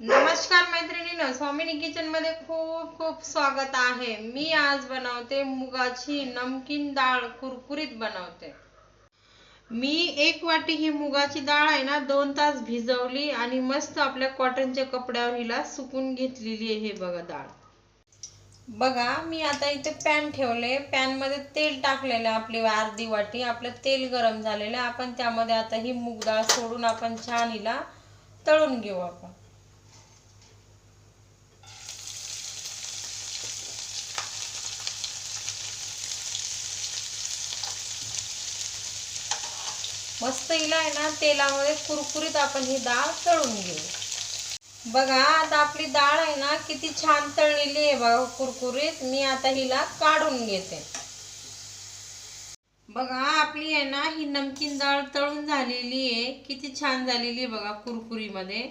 नमस्कार मैत्रिणींनो स्वामिनी किचनमध्ये खूप खूप स्वागत आहे. मी आज बनवते मुगाची नमकीन डाळ कुरकुरीत बनवते. मी एक वाटी ही मुगाची डाळ आहे ना दोन तास भिजवली आणि मस्त आपल्या कॉटनच्या कपड्यावर हिला सुकून घेतलेली आहे हे बघा डाळ. बघा मी आता इथे पॅन ठेवले. पॅनमध्ये तेल टाकलेलं आपली अर्धी वाटी. आपलं तेल गरम झालेलं आपण त्यामध्ये आता ही मूग डाळ सोडून आपण छान हिला तळून घेऊ आपण. मस्त हिला आहे ना तेलामध्ये कुरकुरीत आपण ही डाळ तळून घेऊ. बघा आता आपली डाळ आहे ना किती छान तळलेली आहे बघा कुरकुरीत. मी आता हिला काढून घेते. बघा आपली आहे ना ही नमकीन डाळ तळून झालेली आहे. किती छान झालेली आहे बघा कुरकुरीमध्ये.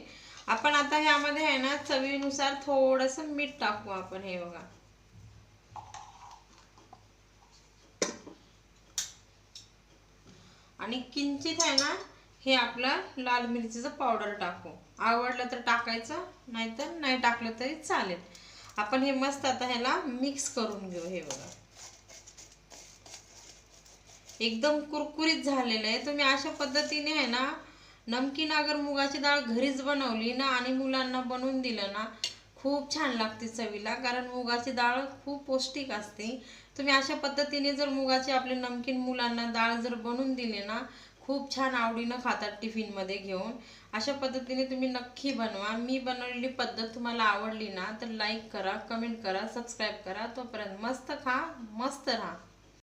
आपण आता ह्यामध्ये आहे ना चवीनुसार थोडंसं मीठ टाकू आपण हे बघा. आणि किंचित आहे ना हे आपलं लाल मिरचीचं पावडर टाकू. आवडलं तर टाकायचं नाहीतर नाही टाकलं तरी चालेल. आपण हे मस्त आता ह्याला मिक्स करून घेऊ हे बघा. एकदम कुरकुरीत झालेलं आहे. तुम्ही अशा पद्धतीने आहे ना नमकीन अगर मुगाची डाळ घरीच बनवली ना आणि मुलांना बनवून दिलं ना खूप छान लागते चवीला कारण मुगाची डाळ खूप पौष्टिक असते. तुम्ही अशा पद्धतीने जर मुगाची आपले नमकीन मुलांना डाळ जर बनवून दिली ना खूप छान आवडीनं खातात टिफिनमध्ये घेऊन. अशा पद्धतीने तुम्ही नक्की बनवा. मी बनवलेली पद्धत तुम्हाला आवडली ना तर लाईक करा कमेंट करा सबस्क्राईब करा. तोपर्यंत मस्त खा मस्त राहा.